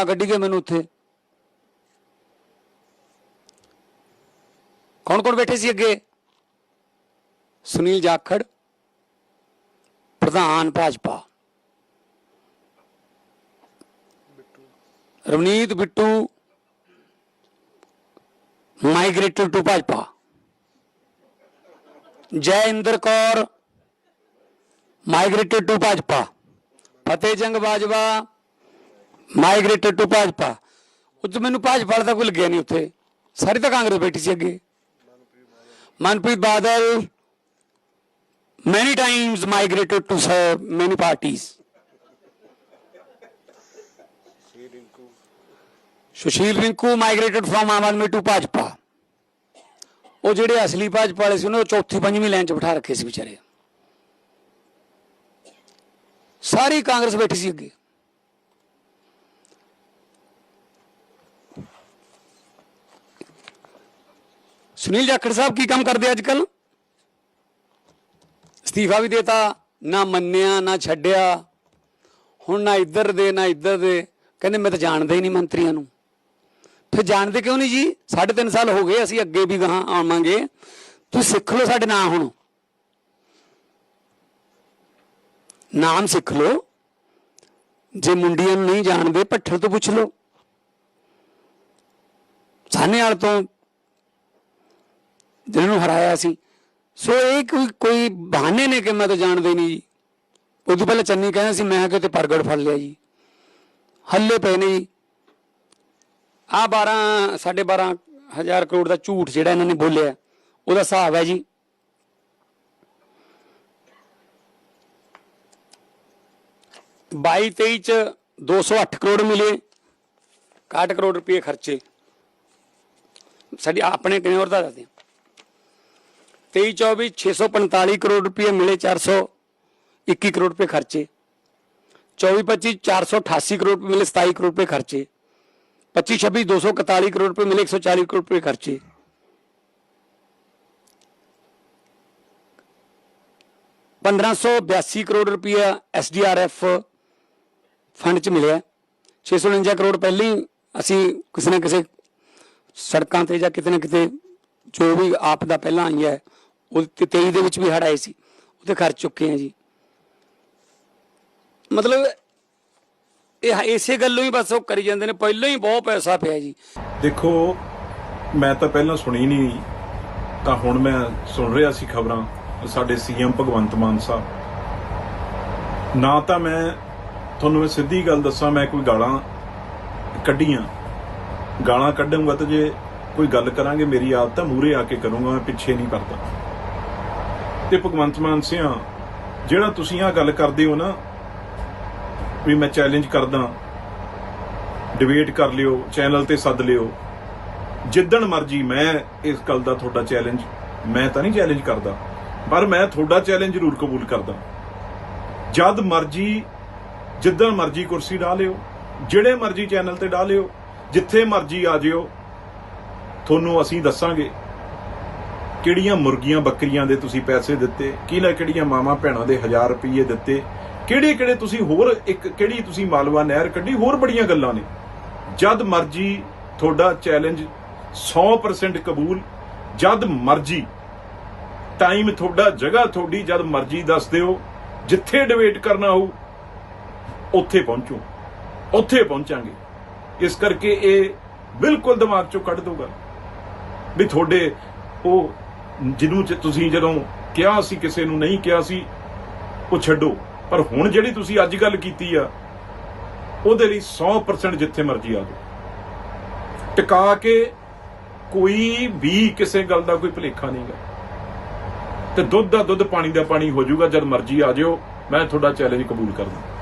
ਗਾਲਾਂ ਕੱਢੀ ਗਏ ਮੈਨੂੰ ਉੱਥੇ। ਕੌਣ ਕੌਣ ਬੈਠੇ ਸੀ ਅੱਗੇ? ਸੁਨੀਲ ਜਾਖੜ, ਪ੍ਰਧਾਨ Bhajpa. Ravneet Bittu migrated to Bhajpa. Jai Inder Kaur migrated to Bhajpa. Fateh Jang Bajwa migrated to Bhajpa. ਉੱਥੇ ਮੈਨੂੰ ਭਾਜਪਾ ਵਾਲਾ ਤਾਂ ਕੋਈ ਲੱਗਿਆ ਨਹੀਂ ਉੱਥੇ। ਸਾਰੀ ਤਾਂ ਕਾਂਗਰਸ ਬੈਠੀ ਸੀ ਅੱਗੇ। Manpreet Badal, many times migrated to serve many parties Sushil Rinku migrated from Aam Aadmi to Bhajpa. ਉਹ ਜਿਹੜੇ ਅਸਲੀ ਭਾਜਪਾ ਵਾਲੇ ਸੀ, ਉਹਨਾਂ ਨੂੰ ਚੌਥੀ ਪੰਜਵੀਂ ਲਾਈਨ 'ਚ ਬਿਠਾ ਰੱਖੇ ਸੀ ਵਿਚਾਰੇ। ਸਾਰੀ ਕਾਂਗਰਸ ਬੈਠੀ ਸੀ ਅੱਗੇ। ਸੁਨੀਲ ਜਾਖੜ ਸਾਹਿਬ ਕੀ ਕੰਮ ਕਰਦੇ ਅੱਜ ਕੱਲ ਅਸਤੀਫਾ ਵੀ ਦੇਤਾ, ਨਾ ਮੰਨਿਆ, ਨਾ ਛੱਡਿਆ। ਹੁਣ ਨਾ ਇੱਧਰ ਦੇ, ਨਾ ਇੱਧਰ ਦੇ। ਕਹਿੰਦੇ ਮੈਂ ਤਾਂ ਜਾਣਦਾ ਹੀ ਨਹੀਂ ਮੰਤਰੀਆਂ ਨੂੰ। ਫਿਰ ਜਾਣਦੇ ਕਿਉਂ ਨਹੀਂ ਜੀ? ਸਾਢੇ ਤਿੰਨ ਸਾਲ ਹੋ ਗਏ, ਅਸੀਂ ਅੱਗੇ ਵੀ ਗਾਹਾਂ ਆਵਾਂਗੇ। ਤੁਸੀਂ ਸਿੱਖ ਲਓ ਸਾਡੇ ਨਾਂ ਹੁਣ। ਨਾਮ ਸਿੱਖ ਲਓ। ਜੇ ਮੁੰਡੀਆਂ ਨੂੰ ਨਹੀਂ ਜਾਣਦੇ, ਭੱਠਲ ਤੋਂ ਪੁੱਛ ਲਓ। ਸਾਹਨੇ ਵਾਲ ਤੋਂ ਜਿਹਨਾਂ ਨੂੰ ਹਰਾਇਆ ਸੀ। ਸੋ ਇਹ ਕੋਈ ਕੋਈ ਬਹਾਨੇ ਨੇ ਕਿ ਮੈਂ ਤਾਂ ਜਾਣਦੇ ਹੀ ਨਹੀਂ ਜੀ। ਉਦੋਂ ਪਹਿਲਾਂ ਚੰਨੀ ਕਹਿੰਦਾ ਸੀ, ਮੈਂ ਕਿਤੇ ਪ੍ਰਗਟ ਫੜ ਲਿਆ ਜੀ। ਹੱਲੇ ਪਏ ਨੇ ਜੀ। ਆ 12 ਸਾਢੇ 12 ਹਜ਼ਾਰ ਕਰੋੜ ਦਾ ਝੂਠ ਜਿਹੜਾ ਇਹਨਾਂ ਨੇ ਬੋਲਿਆ, ਉਹਦਾ ਹਿਸਾਬ ਹੈ ਜੀ। ਬਾਈ 23 ਚ 208 ਕਰੋੜ ਮਿਲੇ 61 ਕਰੋੜ ਰੁਪਏ ਖਰਚੇ। ਸਾਡੀ ਆਪਣੇ ਕਿੰਨੇ ਹੋਰ ਦਾ ਦੱਸਦੇ 23 24 645 ਕਰੋੜ ਰੁਪਏ ਮਿਲੇ 421 ਕਰੋੜ ਰੁਪਏ ਖਰਚੇ। 24 25 488 ਕਰੋੜ ਰੁਪਏ ਮਿਲੇ 27 ਕਰੋੜ ਰੁਪਏ ਖਰਚੇ। 25 26 241 ਕਰੋੜ ਰੁਪਏ ਮਿਲੇ 140 ਕਰੋੜ ਰੁਪਏ ਖਰਚੇ। ਪੰਦਰਾਂ ਸੌ ਬਿਆਸੀ ਕਰੋੜ ਰੁਪਇਆ ਐਸਡੀਆਰਐਫ ਫੰਡ ਚ ਮਿਲਿਆ। 649 ਕਰੋੜ ਪਹਿਲਾਂ ਹੀ ਅਸੀਂ ਕਿਸੇ ਨਾ ਕਿਸੇ ਸੜਕਾਂ ਤੇ ਜਾਂ ਕਿਤੇ ਨਾ ਕਿਤੇ ਜੋ ਵੀ ਆਪ ਦਾ ਪਹਿਲਾਂ ਆਈ ਹੈ ਉਹ 23 ਦੇ ਵਿੱਚ ਵੀ ਹੜ ਆਏ ਸੀ ਉਹਤੇ ਖਰਚ ਚੁੱਕੇ ਆ ਜੀ। ਮਤਲਬ ਇਹ ਇਸੇ ਗੱਲੋਂ ਹੀ ਬਸ ਉਹ ਕਰੀ ਜਾਂਦੇ ਨੇ, ਪਹਿਲਾਂ ਹੀ ਬਹੁਤ ਪੈਸਾ ਪਿਆ ਜੀ। ਦੇਖੋ, ਮੈਂ ਤਾਂ ਪਹਿਲਾਂ ਸੁਣੀ ਨਹੀਂ, ਤਾਂ ਹੁਣ ਮੈਂ ਸੁਣ ਰਿਹਾ ਸੀ ਖਬਰਾਂ, ਸਾਡੇ ਸੀਐਮ ਭਗਵੰਤ ਮਾਨ ਸਾਹਿਬ। ਨਾ ਤਾਂ ਮੈਂ ਤੁਹਾਨੂੰ ਇਹ ਸਿੱਧੀ ਗੱਲ ਦੱਸਾਂ, ਮੈਂ ਕੋਈ ਗਾਲਾਂ ਕੱਢੀਆਂ। ਗਾਲਾਂ ਕੱਢਾਂਗਾ ਤਾਂ ਜੇ ਕੋਈ ਗੱਲ ਕਰਾਂਗੇ, ਮੇਰੀ ਆਦਤ ਤਾਂ ਮੂਰੇ ਆ ਕੇ ਕਰੂੰਗਾ, ਮੈਂ ਪਿੱਛੇ ਨਹੀਂ ਕਰਦਾ ਤੇ ਭਗਵੰਤ ਮਾਨ ਸਿਆ, ਜਿਹੜਾ ਤੁਸੀਂ ਆ ਗੱਲ ਕਰਦੇ ਹੋ ਨਾ, ਵੀ ਮੈਂ ਚੈਲੰਜ ਕਰਦਾ ਡਿਬੇਟ ਕਰ ਲਿਓ ਚੈਨਲ ਤੇ ਸੱਦ ਲਿਓ, ਜਿੱਦਣ ਮਰਜ਼ੀ ਮੈਂ ਇਸ ਗੱਲ ਦਾ ਤੁਹਾਡਾ ਚੈਲੰਜ ਮੈਂ ਤਾਂ ਨਹੀਂ ਚੈਲੰਜ ਕਰਦਾ, ਪਰ ਮੈਂ ਤੁਹਾਡਾ ਚੈਲੰਜ ਜ਼ਰੂਰ ਕਬੂਲ ਕਰਦਾ। ਜਦ ਮਰਜ਼ੀ, ਜਿੱਦਣ ਮਰਜ਼ੀ ਕੁਰਸੀ ਢਾ ਲਿਓ, ਜਿਹੜੇ ਮਰਜ਼ੀ ਚੈਨਲ ਤੇ ਢਾ ਲਿਓ, ਜਿੱਥੇ ਮਰਜ਼ੀ ਆ ਜਿਓ, ਤੁਹਾਨੂੰ ਅਸੀਂ ਦੱਸਾਂਗੇ। ਕਿਹੜੀਆਂ ਮੁਰਗੀਆਂ ਬੱਕਰੀਆਂ ਦੇ ਤੁਸੀਂ ਪੈਸੇ ਦਿੱਤੇ? ਕਿਹੜਾ ਕਿਹੜੀਆਂ ਮਾਵਾਂ ਭੈਣਾਂ ਦੇ ਹਜ਼ਾਰ ਰੁਪਏ ਦਿੱਤੇ? ਕਿਹੜੇ ਕਿਹੜੇ ਤੁਸੀਂ ਹੋਰ ਇੱਕ ਕਿਹੜੀ ਤੁਸੀਂ ਮਾਲਵਾ ਨਹਿਰ ਕੱਢੀ? ਹੋਰ ਬੜੀਆਂ ਗੱਲਾਂ ਨੇ। ਜਦ ਮਰਜ਼ੀ ਤੁਹਾਡਾ ਚੈਲੰਜ 100% ਕਬੂਲ, ਜਦ ਮਰਜ਼ੀ ਟਾਈਮ ਤੁਹਾਡਾ, ਜਗ੍ਹਾ ਤੁਹਾਡੀ, ਜਦ ਮਰਜ਼ੀ ਦੱਸ ਦਿਓ। ਜਿੱਥੇ ਡਿਬੇਟ ਕਰਨਾ ਹੋਊ, ਉੱਥੇ ਪਹੁੰਚੋ। ਉੱਥੇ ਪਹੁੰਚਾਂਗੇ। ਇਸ ਕਰਕੇ ਇਹ ਬਿਲਕੁਲ ਦਿਮਾਗ ਚੋਂ ਕੱਢ ਦੂਗਾ ਵੀ ਤੁਹਾਡੇ ਉਹ ਜਿਹਨੂੰ ਤੁਸੀਂ ਜਦੋਂ ਕਿਹਾ ਸੀ, ਕਿਸੇ ਨੂੰ ਨਹੀਂ ਕਿਹਾ ਸੀ, ਉਹ ਛੱਡੋ। ਪਰ ਹੁਣ ਜਿਹੜੀ ਤੁਸੀਂ ਅੱਜ ਗੱਲ ਕੀਤੀ ਆ, ਉਹਦੇ ਲਈ 100% ਜਿੱਥੇ ਮਰਜ਼ੀ ਆ ਜਾਓ। ਟਿਕਾ ਕੇ ਕੋਈ ਵੀ ਕਿਸੇ ਗੱਲ ਦਾ ਕੋਈ ਭੁਲੇਖਾ ਨਹੀਂਗਾ ਤੇ ਦੁੱਧ ਦਾ ਦੁੱਧ, ਪਾਣੀ ਦਾ ਪਾਣੀ ਹੋ ਜਾਊਗਾ, ਜਦ ਮਰਜ਼ੀ ਆ ਜਿਓ ਮੈਂ ਤੁਹਾਡਾ ਚੈਲੰਜ ਕਬੂਲ ਕਰਦਾ।